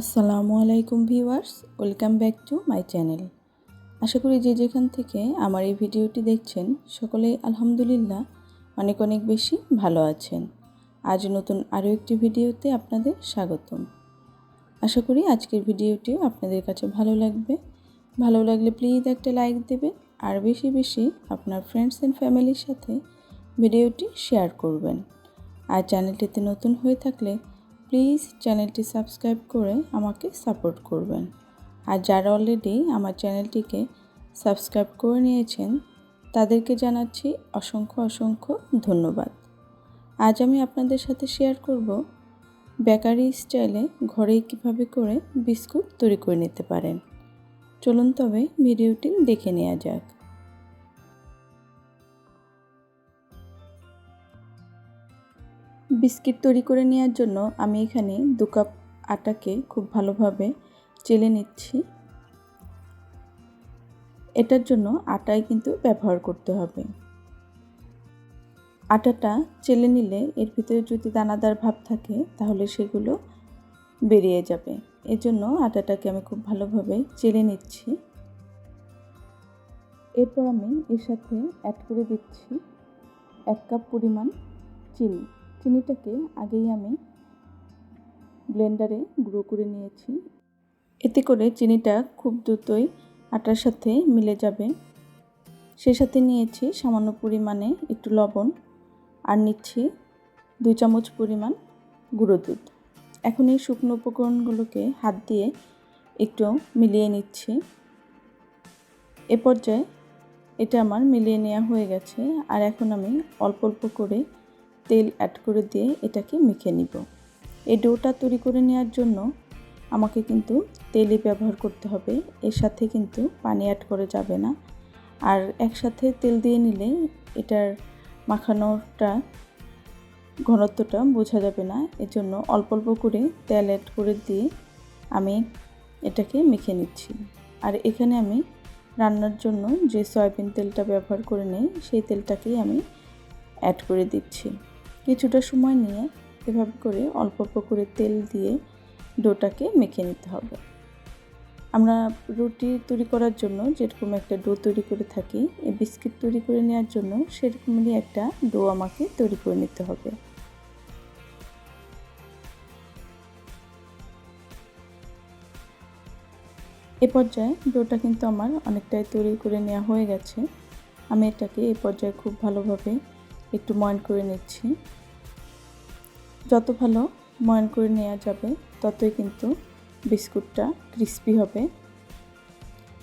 আসসালামু আলাইকুম viewers, welcome back to my channel. আশা করি যে যেখান থেকে আমার এই ভিডিওটি দেখছেন, সকলেই আলহামদুলিল্লাহ অনেক অনেক বেশি ভালো আছেন। আজ নতুন আরও একটি ভিডিওতে আপনাদের স্বাগতম। আশা করি আজকের ভিডিওটিও আপনাদের কাছে ভালো লাগবে। ভালো লাগলে প্লিজ একটা লাইক দেবেন, আর বেশি বেশি আপনার ফ্রেন্ডস অ্যান্ড ফ্যামিলির সাথে ভিডিওটি শেয়ার করবেন। আর চ্যানেলটিতে নতুন হয়ে থাকলে প্লিজ চ্যানেলটি সাবস্ক্রাইব করে আমাকে সাপোর্ট করবেন। আর যারা অলরেডি আমার চ্যানেলটিকে সাবস্ক্রাইব করে নিয়েছেন, তাদেরকে জানাচ্ছি অসংখ্য অসংখ্য ধন্যবাদ। আজ আমি আপনাদের সাথে শেয়ার করব বেকারি স্টাইলে ঘরেই কীভাবে করে বিস্কুট তৈরি করে নিতে পারেন। চলুন তবে ভিডিওটি দেখে নেওয়া যাক। বিস্কিট তৈরি করে নেওয়ার জন্য আমি এখানে দু কাপ আটাকে খুব ভালোভাবে চেলে নিচ্ছি। এটার জন্য আটাই কিন্তু ব্যবহার করতে হবে। আটাটা চেলে নিলে এর ভিতরে যদি দানাদার ভাব থাকে, তাহলে সেগুলো বেরিয়ে যাবে। এজন্য আটাটাকে আমি খুব ভালোভাবে চেলে নিচ্ছি। এরপর আমি এর সাথে অ্যাড করে দিচ্ছি এক কাপ পরিমাণ চিনি। চিনিটাকে আগেই আমি ব্লেন্ডারে গুঁড়ো করে নিয়েছি। এতে করে চিনিটা খুব দ্রুতই আটার সাথে মিলে যাবে। সে সাথে নিয়েছি সামান্য পরিমাণে একটু লবণ আর নিচ্ছি দুই চামচ পরিমাণ গুঁড়ো দুধ। এখন এই শুকনো উপকরণগুলোকে হাত দিয়ে একটু মিলিয়ে নিচ্ছি। এ পর্যায়ে এটা আমার মিলিয়ে নেওয়া হয়ে গেছে আর এখন আমি অল্প অল্প করে তেল অ্যাড করে দিয়ে এটাকে মেখে নিব। এই ডোটা তৈরি করে নেওয়ার জন্য আমাকে কিন্তু তেলই ব্যবহার করতে হবে। এর সাথে কিন্তু পানি অ্যাড করে যাবে না। আর একসাথে তেল দিয়ে নিলে এটার মাখানোটা, ঘনত্বটা বোঝা যাবে না। এর জন্য অল্প অল্প করে তেল অ্যাড করে দিয়ে আমি এটাকে মেখে নিচ্ছি। আর এখানে আমি রান্নার জন্য যে সয়াবিন তেলটা ব্যবহার করে নেই, সেই তেলটাকেই আমি অ্যাড করে দিচ্ছি। কিছুটা সময় নিয়ে এভাবে করে অল্প অল্প করে তেল দিয়ে ডোটাকে মেখে নিতে হবে। আমরা রুটি তৈরি করার জন্য যেরকম একটা ডো তৈরি করে থাকি, এই বিস্কিট তৈরি করে নেওয়ার জন্য সেরকমই একটা ডো আমাকে তৈরি করে নিতে হবে। এ পর্যায়ে ডোটা কিন্তু আমার অনেকটাই তৈরি করে নেওয়া হয়ে গেছে। আমি এটাকে এ পর্যায়ে খুব ভালোভাবে একটু ময়ন করে নিচ্ছি। যত ভালো ময়ন করে নেওয়া যাবে, ততই কিন্তু বিস্কুটটা ক্রিস্পি হবে।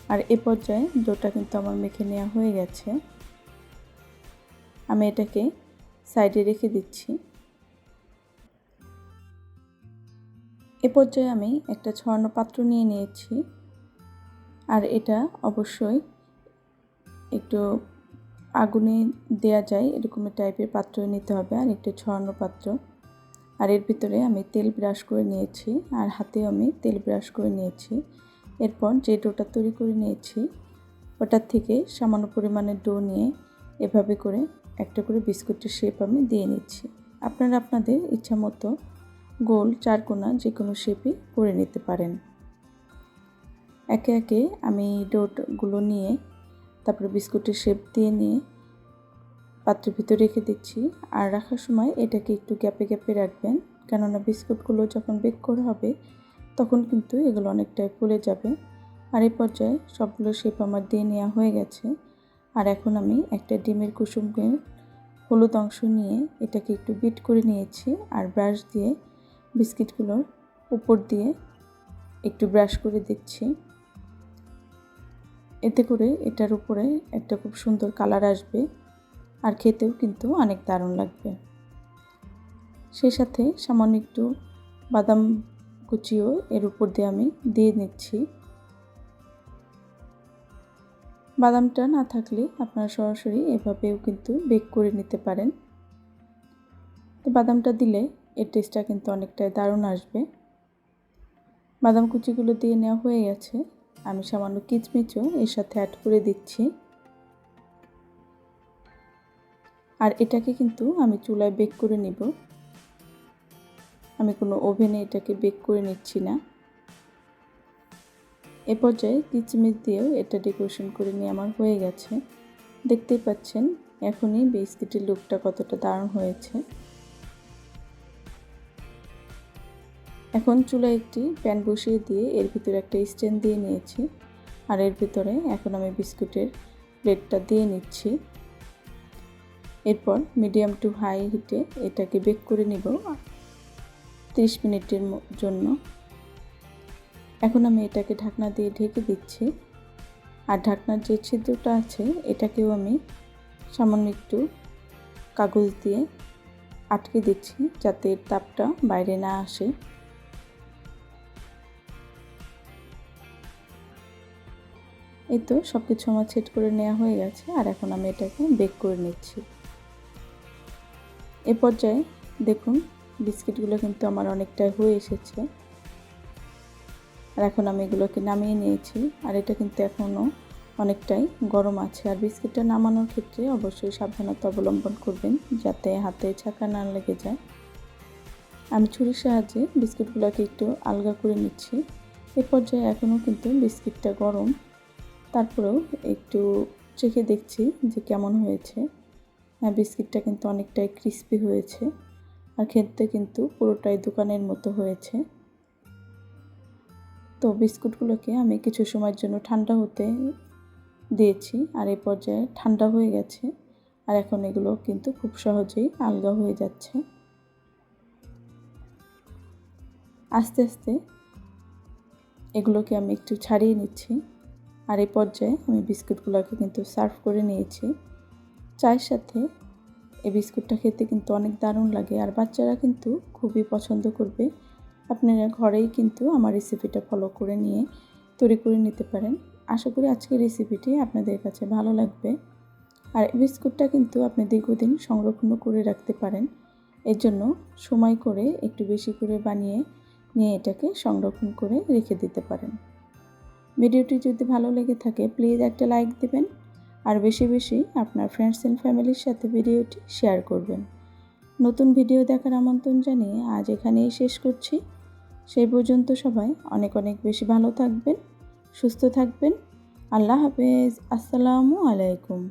আর এ পর্যায়ে ডোটা কিন্তু আমার মেখে নেওয়া হয়ে গেছে। আমি এটাকে সাইডে রেখে দিচ্ছি। এ পর্যায়ে আমি একটা ছড়ানো পাত্র নিয়ে নিয়েছি। আর এটা অবশ্যই একটু আগুনে দেয়া যায় এরকম টাইপের পাত্র নিতে হবে, আর একটু ছড়ানো পাত্র। আর এর ভিতরে আমি তেল ব্রাশ করে নিয়েছি, আর হাতেও আমি তেল ব্রাশ করে নিয়েছি। এরপর যে ডোটা তৈরি করে নিয়েছি, ওটার থেকে সামান্য পরিমাণে ডো নিয়ে এভাবে করে একটা করে বিস্কুটের শেপ আমি দিয়ে নিচ্ছি। আপনারা আপনাদের ইচ্ছা মতো গোল চারকোনা যে কোনো শেপই করে নিতে পারেন। একে একে আমি ডোটগুলো নিয়ে তারপরে বিস্কুটের শেপ দিয়ে নিয়ে পাত্রের ভিতরে রেখে দিচ্ছি। আর রাখার সময় এটাকে একটু গ্যাপে গ্যাপে রাখবেন। কেননা বিস্কুটগুলো যখন বেক করা হবে, তখন কিন্তু এগুলো অনেকটাই ফুলে যাবে। আর এই পর্যায়ে সবগুলো শেপ আমার দিয়ে নেওয়া হয়ে গেছে। আর এখন আমি একটা ডিমের কুসুমকে হলুদ অংশ নিয়ে এটাকে একটু বিট করে নিয়েছি। আর ব্রাশ দিয়ে বিস্কিটগুলোর উপর দিয়ে একটু ব্রাশ করে দিচ্ছি। এতে করে এটার উপরে একটা খুব সুন্দর কালার আসবে আর খেতেও কিন্তু অনেক দারুণ লাগবে। সেই সাথে সামান্য একটু বাদাম কুচিও এর উপর দিয়ে আমি দিয়ে নিচ্ছি। বাদামটা না থাকলে আপনারা সরাসরি এভাবেও কিন্তু বেক করে নিতে পারেন। তো বাদামটা দিলে এর টেস্টটা কিন্তু অনেকটাই দারুণ আসবে। বাদাম কুচিগুলো দিয়ে নেওয়া হয়ে গেছে। আমি সামান্য কিচমিচও এর সাথে অ্যাড করে দিচ্ছি। আর এটাকে কিন্তু আমি চুলায় বেক করে নিব। আমি কোনো ওভেনে এটাকে বেক করে নিচ্ছি না। এ পর্যায়ে কিচমিচ দিয়েও এটা ডেকোরেশন করে নিয়ে আমার হয়ে গেছে। দেখতেই পাচ্ছেন, এখনই বিস্কিটের লুকটা কতটা দারুণ হয়েছে। এখন চুলায় একটি প্যান বসিয়ে দিয়ে এর ভিতরে একটা স্ট্যান্ড দিয়ে নিয়েছি। আর এর ভিতরে এখন আমি বিস্কুটের প্লেটটা দিয়ে নিচ্ছি। এরপর মিডিয়াম টু হাই হিটে এটাকে বেক করে নিব তিরিশ মিনিটের জন্য। এখন আমি এটাকে ঢাকনা দিয়ে ঢেকে দিচ্ছি। আর ঢাকনার যে ছিদ্রটা আছে, এটাকেও আমি সামান্য একটু কাগজ দিয়ে আটকে দিচ্ছি যাতে তাপটা বাইরে না আসে। এই তো সব কিছু আমার সেট করে নেওয়া হয়ে গেছে, আর এখন আমি এটাকে বেক করে নিচ্ছি। এ পর্যায়ে দেখুন, বিস্কিটগুলো কিন্তু আমার অনেকটাই হয়ে এসেছে। আর এখন আমি এগুলোকে নামিয়ে নিয়েছি, আর এটা কিন্তু এখনও অনেকটাই গরম আছে। আর বিস্কিটটা নামানোর ক্ষেত্রে অবশ্যই সাবধানতা অবলম্বন করবেন, যাতে হাতে ছাকা না লেগে যায়। আমি ছুরির সাহায্যে বিস্কিটগুলোকে একটু আলগা করে নিচ্ছি। এ পর্যায়ে এখনও কিন্তু বিস্কিটটা গরম। তারপরেও একটু চেখে দেখছি যে কেমন হয়েছে। হ্যাঁ বিস্কিটটা কিন্তু অনেকটাই ক্রিস্পি হয়েছে। আর খেতে কিন্তু পুরোটাই দোকানের মতো হয়েছে। তো বিস্কুটগুলোকে আমি কিছু সময়ের জন্য ঠান্ডা হতে দিয়েছি। আর এই পর্যায়ে ঠান্ডা হয়ে গেছে। আর এখন এগুলো কিন্তু খুব সহজেই আলগা হয়ে যাচ্ছে। আস্তে আস্তে এগুলোকে আমি একটু ছাড়িয়ে নিচ্ছি। আর এই পর্যায়ে আমি বিস্কুটগুলোকে কিন্তু সার্ভ করে নিয়েছি। চায়ের সাথে এই বিস্কুটটা খেতে কিন্তু অনেক দারুণ লাগে আর বাচ্চারা কিন্তু খুবই পছন্দ করবে। আপনারা ঘরেই কিন্তু আমার রেসিপিটা ফলো করে নিয়ে তৈরি করে নিতে পারেন। আশা করি আজকের রেসিপিটি আপনাদের কাছে ভালো লাগবে। আর এই বিস্কুটটা কিন্তু আপনি দীর্ঘদিন সংরক্ষণ করে রাখতে পারেন। এর জন্য সময় করে একটু বেশি করে বানিয়ে নিয়ে এটাকে সংরক্ষণ করে রেখে দিতে পারেন। ভিডিওটি যদি ভালো লেগে থাকে প্লিজ একটা লাইক দেবেন। আর বেশি বেশি আপনার ফ্রেন্ডস অ্যান্ড ফ্যামিলির সাথে ভিডিওটি শেয়ার করবেন। নতুন ভিডিও দেখার আমন্ত্রণ জানিয়ে আজ এখানেই শেষ করছি। সেই পর্যন্ত সবাই অনেক অনেক বেশি ভালো থাকবেন, সুস্থ থাকবেন। আল্লাহ হাফেজ। আসসালামু আলাইকুম।